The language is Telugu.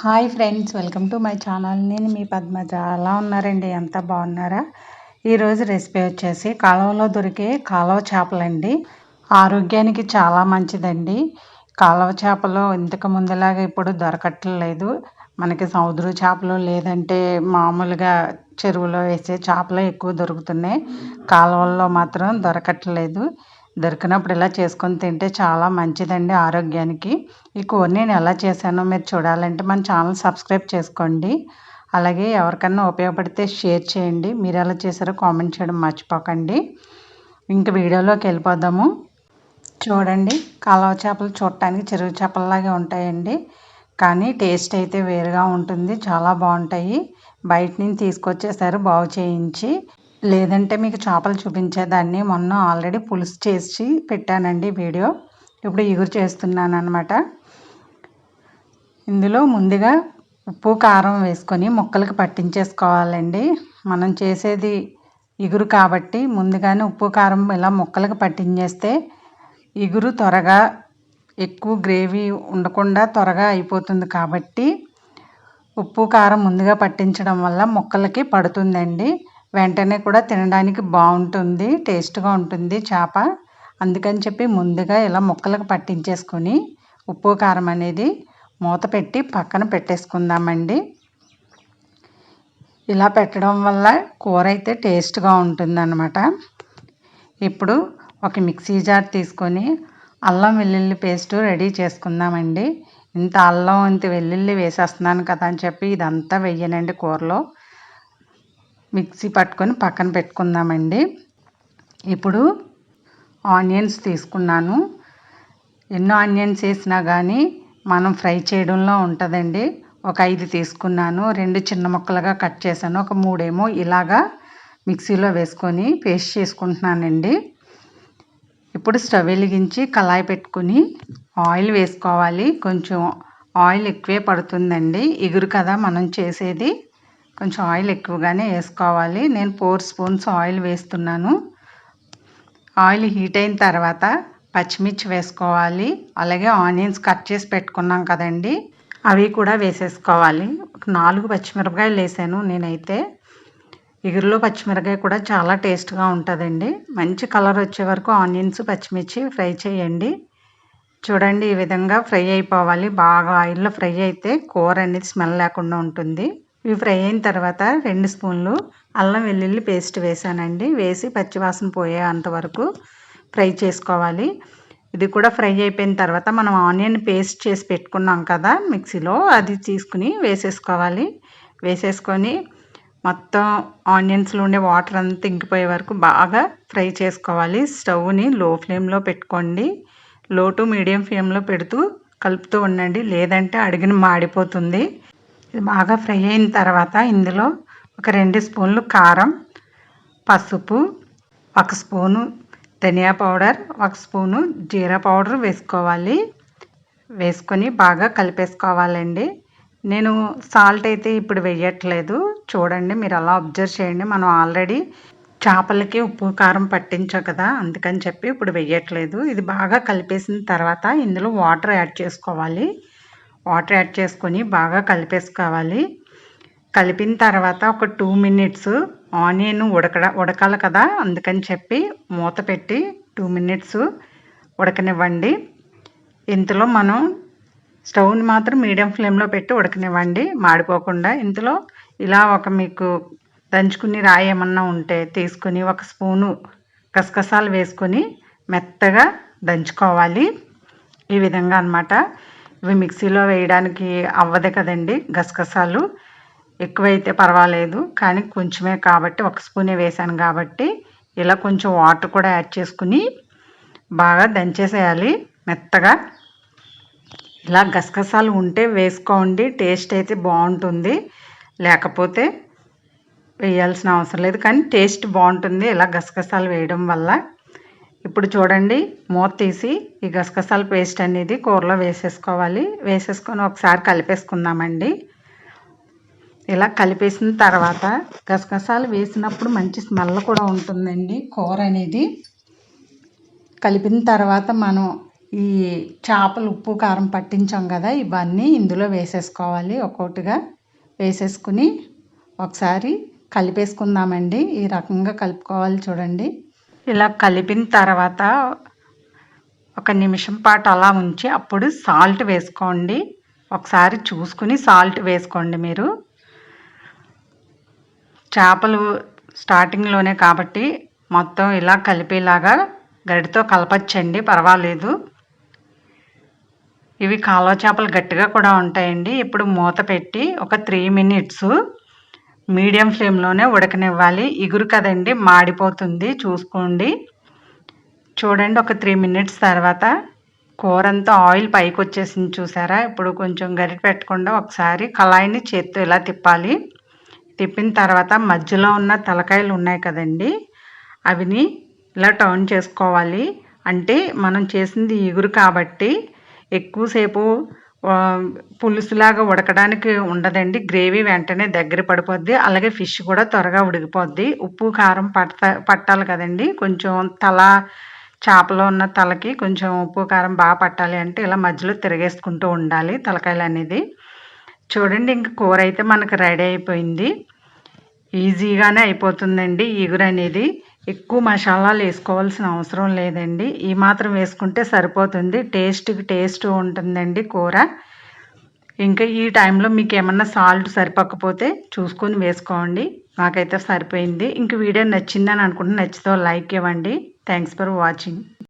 Hi friends welcome to my channel. నేను మీ పద్మజ. చాలా ఉన్నారండి? ఎంత బాగున్నారా? ఈరోజు రెసిపీ వచ్చేసి కాలువలో దొరికే కాలువ చేపలండి. ఆరోగ్యానికి చాలా మంచిదండి. కాలువ చేపలు ఇంతకు ముందులాగా ఇప్పుడు దొరకట్లేదు. మనకి సముద్ర చేపలు లేదంటే మామూలుగా చెరువులో వేసే చేపలు ఎక్కువ దొరుకుతున్నాయి. కాలువల్లో మాత్రం దొరకట్లేదు. దొరికినప్పుడు ఇలా చేసుకొని తింటే చాలా మంచిదండి ఆరోగ్యానికి. ఈ కూర నేను ఎలా చేశానో మీరు చూడాలంటే మన ఛానల్ సబ్స్క్రైబ్ చేసుకోండి. అలాగే ఎవరికన్నా ఉపయోగపడితే షేర్ చేయండి. మీరు ఎలా చేశారో కామెంట్ చేయడం మర్చిపోకండి. ఇంక వీడియోలోకి వెళ్ళిపోదాము. చూడండి కాలువ చేపలు చూడటానికి చెరువు చేపలలాగే ఉంటాయండి. కానీ టేస్ట్ అయితే వేరుగా ఉంటుంది. చాలా బాగుంటాయి. బయట నుంచి తీసుకొచ్చేసారు బాగు చేయించి లేదంటే మీకు చేపలు చూపించేదాన్ని. మొన్న ఆల్రెడీ పులుసు చేసి పెట్టానండి వీడియో. ఇప్పుడు ఇగురు చేస్తున్నాను అనమాట ఇందులో ముందుగా ఉప్పు కారం వేసుకొని ముక్కలకి పట్టించేసుకోవాలండి. మనం చేసేది ఇగురు కాబట్టి ముందుగానే ఉప్పు కారం ఇలా ముక్కలకి పట్టించేస్తే ఇగురు త్వరగా ఎక్కువ గ్రేవీ ఉండకుండా త్వరగా అయిపోతుంది కాబట్టి ఉప్పు కారం ముందుగా పట్టించడం వల్ల ముక్కలకి పడుతుందండి. వెంటనే కూడా తినడానికి బాగుంటుంది టేస్ట్గా ఉంటుంది చేప. అందుకని చెప్పి ముందుగా ఇలా ముక్కలకు పట్టించేసుకొని ఉప్పు కారం అనేది మూత పెట్టి పక్కన పెట్టేసుకుందామండి. ఇలా పెట్టడం వల్ల కూర అయితే టేస్ట్గా ఉంటుందన్నమాట. ఇప్పుడు ఒక మిక్సీ జార్ తీసుకొని అల్లం వెల్లుల్లి పేస్ట్ రెడీ చేసుకుందామండి. ఇంత అల్లం ఇంత వెల్లుల్లి వేసేస్తున్నాను కదా అని చెప్పి ఇదంతా వెయ్యనండి కూరలో. మిక్సీ పట్టుకొని పక్కన పెట్టుకుందామండి. ఇప్పుడు ఆనియన్స్ తీసుకున్నాను. ఎన్నో ఆనియన్స్ వేసినా కానీ మనం ఫ్రై చేయడంలో ఉంటుందండి. ఒక ఐదు తీసుకున్నాను. రెండు చిన్న ముక్కలుగా కట్ చేశాను. ఒక మూడేమో ఇలాగా మిక్సీలో వేసుకొని పేస్ట్ చేసుకుంటున్నానండి. ఇప్పుడు స్టవ్ వెలిగించి కళాయి పెట్టుకుని ఆయిల్ వేసుకోవాలి. కొంచెం ఆయిల్ ఎక్కువే పడుతుందండి. ఎగురు కదా మనం చేసేది. కొంచెం ఆయిల్ ఎక్కువగానే వేసుకోవాలి. నేను ఫోర్ స్పూన్స్ ఆయిల్ వేస్తున్నాను. ఆయిల్ హీట్ అయిన తర్వాత పచ్చిమిర్చి వేసుకోవాలి. అలాగే ఆనియన్స్ కట్ చేసి పెట్టుకున్నాం కదండి. అవి కూడా వేసేసుకోవాలి. ఒక నాలుగు పచ్చిమిరపకాయలు వేసాను నేనైతే. ఎగురులో పచ్చిమిరపకాయ కూడా చాలా టేస్ట్గా ఉంటుందండి. మంచి కలర్ వచ్చే వరకు ఆనియన్స్ పచ్చిమిర్చి ఫ్రై చేయండి. చూడండి ఈ విధంగా ఫ్రై అయిపోవాలి. బాగా ఆయిల్లో ఫ్రై అయితే కూర అనేది స్మెల్ లేకుండా ఉంటుంది. ఇవి ఫ్రై అయిన తర్వాత రెండు స్పూన్లు అల్లం వెల్లుల్లి పేస్ట్ వేసానండి. వేసి పచ్చివాసన పోయే అంతవరకు ఫ్రై చేసుకోవాలి. ఇది కూడా ఫ్రై అయిపోయిన తర్వాత మనం ఆనియన్ పేస్ట్ చేసి పెట్టుకున్నాం కదా మిక్సీలో అది తీసుకుని వేసేసుకోవాలి. వేసేసుకొని మొత్తం ఆనియన్స్లో ఉండే వాటర్ అంతా ఇంకిపోయే వరకు బాగా ఫ్రై చేసుకోవాలి. స్టవ్ని లో ఫ్లేమ్లో పెట్టుకోండి. లో టు మీడియం ఫ్లేమ్లో పెడుతూ కలుపుతూ ఉండండి. లేదంటే అడిగిన మాడిపోతుంది. ఇది బాగా ఫ్రై అయిన తర్వాత ఇందులో ఒక రెండు స్పూన్లు కారం పసుపు ఒక స్పూను ధనియా పౌడర్ ఒక స్పూను జీరా పౌడర్ వేసుకోవాలి. వేసుకొని బాగా కలిపేసుకోవాలండి. నేను సాల్ట్ అయితే ఇప్పుడు వేయట్లేదు. చూడండి మీరు అలా అబ్జర్వ్ చేయండి. మనం ఆల్రెడీ చేపలకి ఉప్పు కారం పట్టించా కదా అందుకని చెప్పి ఇప్పుడు వేయట్లేదు. ఇది బాగా కలిపేసిన తర్వాత ఇందులో వాటర్ యాడ్ చేసుకోవాలి. వాటర్ యాడ్ చేసుకొని బాగా కలిపేసుకోవాలి. కలిపిన తర్వాత ఒక టూ మినిట్స్ ఆనియన్ ఉడకడ ఉడకాలి కదా అందుకని చెప్పి మూత పెట్టి టూ మినిట్స్ ఉడకనివ్వండి. ఇంతలో మనం స్టవ్ని మాత్రం మీడియం ఫ్లేమ్లో పెట్టి ఉడకనివ్వండి మాడిపోకుండా. ఇంతలో ఇలా ఒక మీకు దంచుకుని రాయి ఏమన్నా ఉంటే తీసుకుని ఒక స్పూను గసగసాలు వేసుకొని మెత్తగా దంచుకోవాలి. ఈ విధంగా అనమాట ఇవి మిక్సీలో వేయడానికి అవ్వదు కదండి గసగసాలు. ఎక్కువైతే పర్వాలేదు కానీ కొంచెమే కాబట్టి ఒక స్పూనే వేసాను కాబట్టి ఇలా కొంచెం వాటర్ కూడా యాడ్ చేసుకుని బాగా దంచేసేయాలి మెత్తగా. ఇలా గసగసాలు ఉంటే వేసుకోండి టేస్ట్ అయితే బాగుంటుంది. లేకపోతే వేయాల్సిన అవసరం లేదు కానీ టేస్ట్ బాగుంటుంది. ఇలా గసగసాలు వేయడం వల్ల ఇప్పుడు చూడండి మూత తీసి ఈ గసగసాల పేస్ట్ అనేది కూరలో వేసేసుకోవాలి. వేసేసుకొని ఒకసారి కలిపేసుకుందామండి. ఇలా కలిపేసిన తర్వాత గసగసాలు వేసినప్పుడు మంచి స్మెల్ కూడా ఉంటుందండి కూర అనేది. కలిపిన తర్వాత మనం ఈ చేపలు ఉప్పు కారం పట్టించాం కదా ఇవన్నీ ఇందులో వేసేసుకోవాలి ఒక్కొక్కటిగా. వేసేసుకుని ఒకసారి కలిపేసుకుందామండి. ఈ రకంగా కలుపుకోవాలి చూడండి. ఇలా కలిపిన తర్వాత ఒక నిమిషం పాటు అలా ఉంచి అప్పుడు సాల్ట్ వేసుకోండి. ఒకసారి చూసుకుని సాల్ట్ వేసుకోండి మీరు. చేపలు స్టార్టింగ్లోనే కాబట్టి మొత్తం ఇలా కలిపేలాగా గడితో కలపచ్చండి పర్వాలేదు. ఇవి కాలువ చేపలు గట్టిగా కూడా ఉంటాయండి. ఇప్పుడు మూత పెట్టి ఒక త్రీ మినిట్స్ మీడియం ఫ్లేమ్లోనే ఉడకనివ్వాలి. ఇగురు కదండి మాడిపోతుంది. చూసుకోండి. చూడండి ఒక త్రీ మినిట్స్ తర్వాత కూర అంతా ఆయిల్ పైకి వచ్చేసింది చూసారా? ఇప్పుడు కొంచెం గరిట పెట్టకుండా ఒకసారి కళాయిని చేత్తో ఇలా తిప్పాలి. తిప్పిన తర్వాత మధ్యలో ఉన్న తలకాయలు ఉన్నాయి కదండి అవిని ఇలా టర్న్ చేసుకోవాలి. అంటే మనం చేసింది ఇగురు కాబట్టి ఎక్కువసేపు పులుసులాగా ఉడకడానికి ఉండదండి. గ్రేవీ వెంటనే దగ్గర పడిపోద్ది. అలాగే ఫిష్ కూడా త్వరగా ఉడికిపోద్ది. ఉప్పు కారం పట్ట పట్టాలి కదండి. కొంచెం తల చేపలో ఉన్న తలకి కొంచెం ఉప్పు కారం బాగా పట్టాలి అంటే ఇలా మధ్యలో తిరగేసుకుంటూ ఉండాలి తలకాయలు అనేది. చూడండి ఇంక కూర అయితే మనకు రెడీ అయిపోయింది. ఈజీగానే అయిపోతుందండి ఈగురు అనేది. ఎక్కువ మసాలాలు వేసుకోవాల్సిన అవసరం లేదండి. ఈ మాత్రం వేసుకుంటే సరిపోతుంది. టేస్ట్కి టేస్ట్ ఉంటుందండి కూర. ఇంకా ఈ టైంలో మీకు ఏమన్నా సాల్ట్ సరిపోకపోతే చూసుకొని వేసుకోండి. నాకైతే సరిపోయింది. ఇంక వీడియో నచ్చిందని అనుకుంటే నచ్చితే లైక్ ఇవ్వండి. Thanks for watching